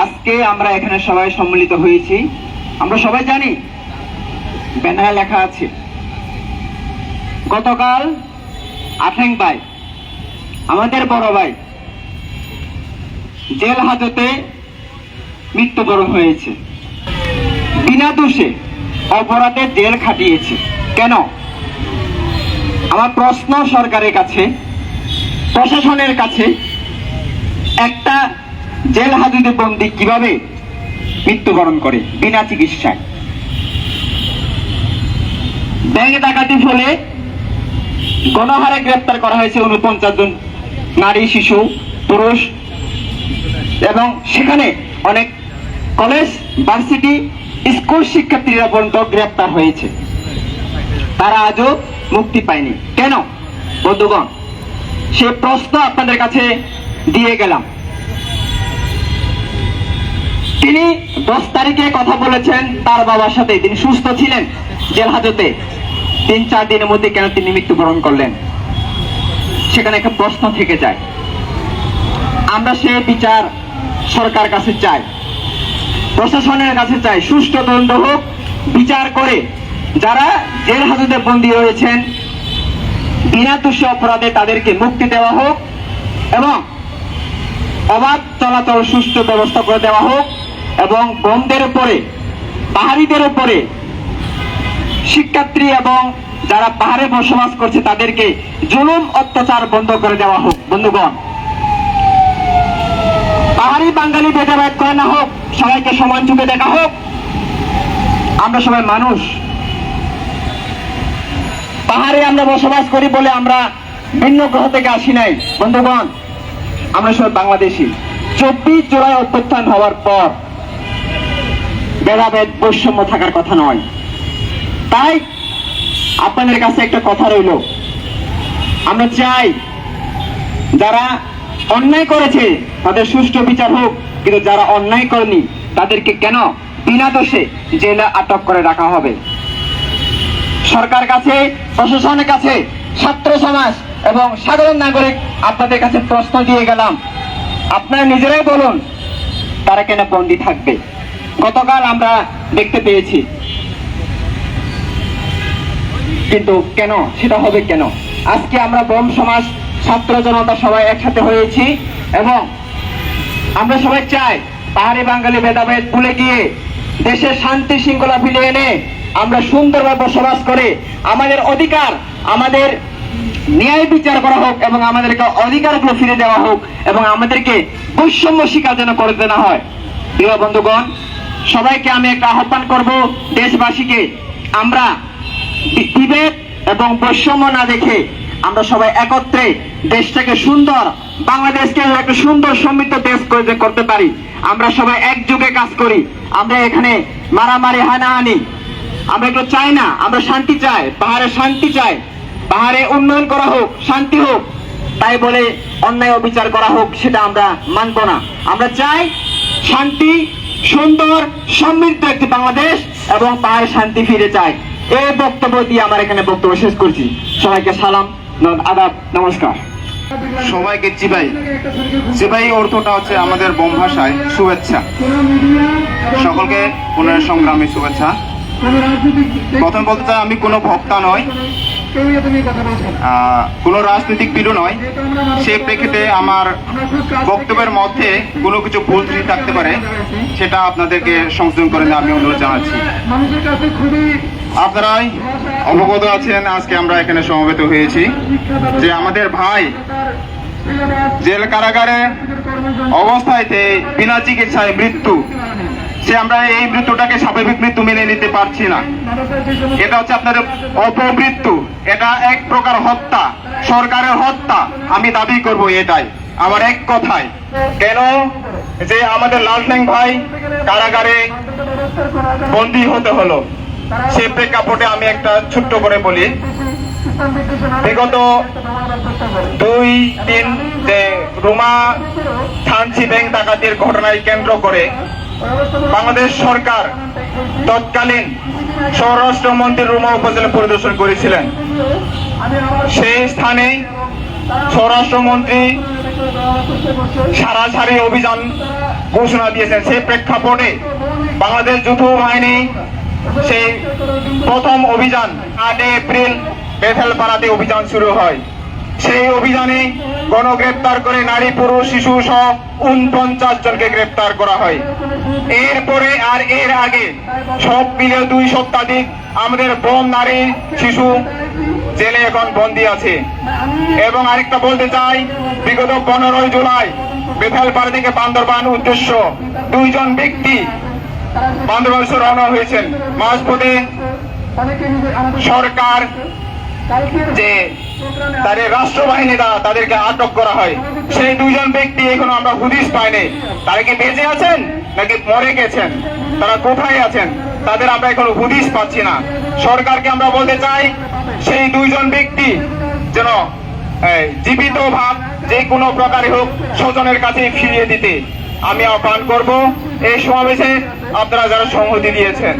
আজকে আমরা এখানে সবাই সম্মিলিত হয়েছি। আমরা সবাই জানি, ব্যানারে লেখা আছে, গতকাল আঠেং ভাই, আমাদের বড় ভাই, জেল হাজতে মৃত্যুবরণ হয়েছে। বিনা দোষে অপরাধে জেল খাটিয়েছে। কেন? আমার প্রশ্ন সরকারের কাছে, প্রশাসনের কাছে একটা জেল হাজতে বন্দি কীভাবে মৃত্যুবরণ করে? বিনা চিকিৎসায়। ব্যাংক ডাকাতি ফলে গণহারে গ্রেপ্তার করা হয়েছে উনপঞ্চাশ জন নারী, শিশু, পুরুষ এবং সেখানে অনেক কলেজ, ভার্সিটি, স্কুল শিক্ষার্থীরা পর্যন্ত গ্রেপ্তার হয়েছে। তারা আজও মুক্তি পায়নি। কেন? বন্ধুগণ, সে প্রশ্ন আপনাদের কাছে দিয়ে গেলাম। তিনি দশ তারিখে কথা বলেছেন, তার বাবার সাথে। তিনি সুস্থ ছিলেন জেল হাজতে। তিন, চার দিনের মধ্যে কেন তিনি মৃত্যুবরণ করলেন? সেখানে একটা প্রশ্ন থেকে যায়। আমরা সে বিচার সরকার কাছে চাই, প্রশাসনের কাছে চাই, সুষ্ঠু তদন্ত হোক, বিচার করে। যারা জেল হাজতে বন্দী রয়েছেন, বিনা দোষী অপরাধে তাদেরকে মুক্তি দেওয়া হোক এবং অবাধ চলাচল সুষ্ঠু ব্যবস্থা করে দেওয়া হোক এবং বন্ধের উপরে, পাহাড়িদের উপরে। শিক্ষার্থী এবং যারা পাহাড়ে বসবাস করছে, তাদেরকে জুলুম অত্যাচার বন্ধ করে দেওয়া হোক। বন্ধুগণ, পাহাড়ি বাঙালি ভেদাভেদ করে না হোক, সবাইকে সমান চোখে দেখা হোক। আমরা সবাই মানুষ। পাহাড়ে আমরা বসবাস করি বলে আমরা ভিন্ন গ্রহ থেকে আসি নাই। বন্ধুগণ, আমরা সবাই বাংলাদেশি। চব্বিশ জুলাই অভ্যুত্থান হওয়ার পর ভেদাভেদ, বৈষম্য থাকার কথা নয়। তাই আপনাদের কাছে একটা কথা রইল। আমরা চাই যারা অন্যায় করেছে, তাদের সুষ্ঠু বিচার হোক, কিন্তু যারা অন্যায় করেনি, তাদেরকে কেন বিনা দোষে জেলে আটক করে রাখা হবে? সরকার কাছে, প্রশাসনের কাছে, ছাত্র সমাজ এবং সাধারণ নাগরিক আপনাদের কাছে প্রশ্ন দিয়ে গেলাম। আপনারা নিজেরাই বলুন, তারা কেন বন্দী থাকবে? গতকাল আমরা দেখতে পেয়েছি। কিন্তু কেন? সেটা হবে কেন? আজকে আমরা বোম সমাজ, ছাত্র জনতা সবাই একসাথে হয়েছি এবং আমরা সবাই চাই পাহাড়ি বাঙালি ভেদাভেদ ভুলে গিয়ে দেশের শান্তি শৃঙ্খলা ফিরিয়ে এনে আমরা সুন্দরভাবে বসবাস করে আমাদের অধিকার, আমাদের ন্যায় বিচার করা হোক এবং আমাদেরকে অধিকারগুলো ফিরে দেওয়া হোক এবং আমাদেরকে বৈষম্য শিকার যেন করতে না হয়। প্রিয় বন্ধুগণ সবাইকে আমি একটা আহ্বান করব দেশবাসীকে। আমরা বিভেদ এবং বৈষম্য না দেখে আমরা সবাই একত্রে দেশটাকে সুন্দর, বাংলাদেশকে একটা সুন্দর সমৃদ্ধ দেশ করতে পারি। আমরা সবাই একযোগে কাজ করি। আমরা এখানে মারামারি হানাহানি, আমরা এগুলো চাই না। আমরা শান্তি চাই, পাহাড়ে শান্তি চাই। পাহাড়ে উন্নয়ন করা হোক, শান্তি হোক। তাই বলে অন্যায় অবিচার করা হোক, সেটা আমরা মানব না। আমরা চাই শান্তি সুন্দর, সমৃদ্ধ একটি বাংলাদেশ এবং পাহাড়ে শান্তি ফিরে চাই। এই বক্তব্য দিয়ে আমার এখানে বক্তব্য শেষ করছি। সবাইকে সালাম আদাব, নমস্কার। সবাইকে চিবাই চিবাই অর্থটা হচ্ছে আমাদের বোম ভাষায় শুভেচ্ছা। সকলকে পুনরের সংগ্রামী শুভেচ্ছা। প্রথম বলতে চাই, আমি কোনো ভক্তা নয় কোনো রাজনৈতিক বিরু নয়। সেই প্রেক্ষিতে আমার বক্তব্যের মধ্যে কোনো কিছু ভুল ত্রুটি থাকতে পারে, সেটা আপনাদেরকে সংশোধন করে আমি অনুরোধ জানাচ্ছি। আপনারাই অবগত আছেন, আজকে আমরা এখানে সমবেত হয়েছি, যে আমাদের ভাই জেল কারাগারে অবস্থায়তে বিনা চিকিৎসায় মৃত্যু। সে আমরা এই মৃত্যুটাকে স্বাভাবিক মৃত্যু মেনে নিতে পারছি না। এটা হচ্ছে আপনাদের অপমৃত্যু। এটা এক প্রকার হত্যা, সরকারের হত্যা, আমি দাবি করব এটাই। আমার এক কথায়, কেন যে আমাদের লালসেং ভাই কারাগারে বন্দী হতে হলো সেই প্রেক্ষাপটে আমি একটা ছোট্ট করে বলি। বিগত দুই দিন যে রুমা থানসি ব্যাংক ডাকাতির ঘটনায় কেন্দ্র করে বাংলাদেশ সরকার তৎকালীন স্বরাষ্ট্রমন্ত্রী রুমা উপজেলা পরিদর্শন করেছিলেন। সেই স্থানে স্বরাষ্ট্রমন্ত্রী সারা অভিযান ঘোষণা দিয়েছেন। সেই প্রেক্ষাপটে বাংলাদেশ যুদ্ধ বাহিনী সেই প্রথম অভিযান আট এপ্রিল বেথেলপাড়াতে অভিযান শুরু হয়। সেই অভিযানে গণগ্রেপ্তার করে নারী, পুরুষ, শিশু সহ উনপঞ্চাশ জনকে গ্রেপ্তার করা হয়। এরপরে আর এর আগে সব মিলে দুই সপ্তাধিক আমাদের বোন নারী, শিশু জেলে এখন বন্দী আছে। এবং আরেকটা বলতে চাই, বিগত পনেরোই জুলাই বেথালপাড়া থেকে বান্দরবান উদ্দেশ্য দুইজন ব্যক্তি বান্দরবান রওনা হয়েছেন। মাঝপথে সরকার যে তাদের রাষ্ট্রবাহিনী দ্বারা তাদেরকে আটক করা হয়। সেই দুইজন ব্যক্তি এখনও আমরা হুদিস পাইনি। তারা কি বেঁচে আছেন নাকি মরে গেছেন? তারা কোথায় আছেন? তাদের আমরা এখনও হুদিস পাচ্ছি না। সরকারকে আমরা বলতে চাই, সেই দুইজন ব্যক্তি যেন জীবিত ভাব যে কোনো প্রকারে হোক স্বজনের কাছে ফিরিয়ে দিতে। আমি আহ্বান করব, এই সমাবেশে আপনারা যারা সংহতি দিয়েছেন।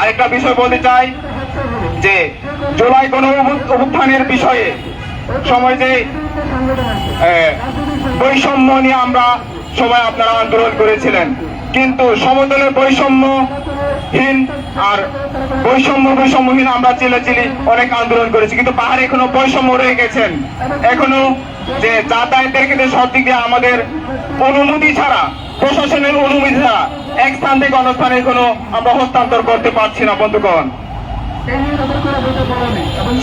আরেকটা বিষয় বলতে চাই যে জুলাই গণ অভ্যু- অভ্যুত্থানের বিষয়ে সময় যে বৈষম্য নিয়ে আমরা সবাই আপনারা আন্দোলন করেছিলেন। কিন্তু সমতলের বৈষম্যহীন আর বৈষম্য বৈষম্যহীন আমরা চিলেচিলি অনেক আন্দোলন করেছি। কিন্তু পাহাড়ে এখনও বৈষম্য রয়ে গেছেন। এখনও যে যাতায়াতের ক্ষেত্রে সব দিক দিয়ে আমাদের অনুমতি ছাড়া, প্রশাসনের অনুমতি ছাড়া এক স্থান থেকে অন্য স্থানে কোনো আমরা হস্তান্তর করতে পারছি না, বন্ধুগণ।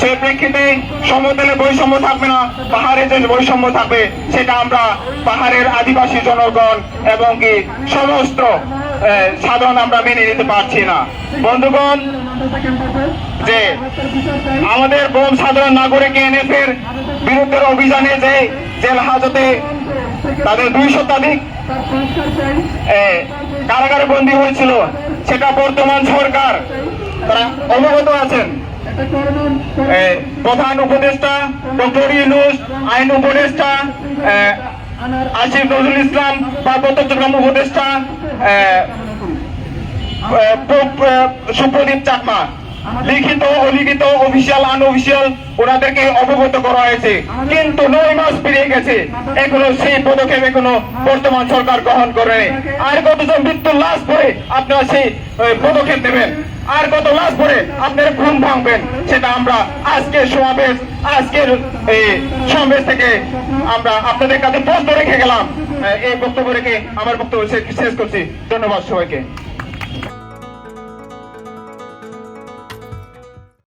সেই প্রেক্ষিতে সমতলে বৈষম্য থাকবে না, পাহাড়ে যে বৈষম্য থাকবে, সেটা আমরা পাহাড়ের আদিবাসী জনগণ এবং কি সমস্ত সাধারণ আমরা মেনে নিতে পারছি না। বন্ধুগণ, যে আমাদের বোম সাধারণ নাগরিক এনএফের বিরুদ্ধে অভিযানে যে জেল হাজতে তাদের দুই শতাধিক কারাগারে বন্দী হয়েছিল, সেটা বর্তমান সরকার তারা অবগত আছেন। প্রধান উপদেষ্টা ডক্টর ইউনুস, আইন উপদেষ্টা আসিফ নজরুল ইসলাম চট্টগ্রাম উপদেষ্টা সুপ্রদীপ চাকমা। লিখিত, অলিখিত, অফিসিয়াল, আনঅফিসিয়াল ওনাদেরকে অবগত করা হয়েছে। কিন্তু নয় মাস পেরিয়ে গেছে। এখনও সেই পদক্ষেপ এখনও বর্তমান সরকার গ্রহণ করেনি। আর কতজন মৃত্যুর লাশ পরে আপনারা সেই পদক্ষেপ নেবেন। আর কত লাশ পরে আপনার ঘুম ভাঙবেন, সেটা আমরা আজকের সমাবেশ আজকের সমাবেশ থেকে আমরা আপনাদের কাছে প্রশ্ন রেখে গেলাম। এই বক্তব্য রেখে আমার বক্তব্য শেষ করছি। ধন্যবাদ সবাইকে।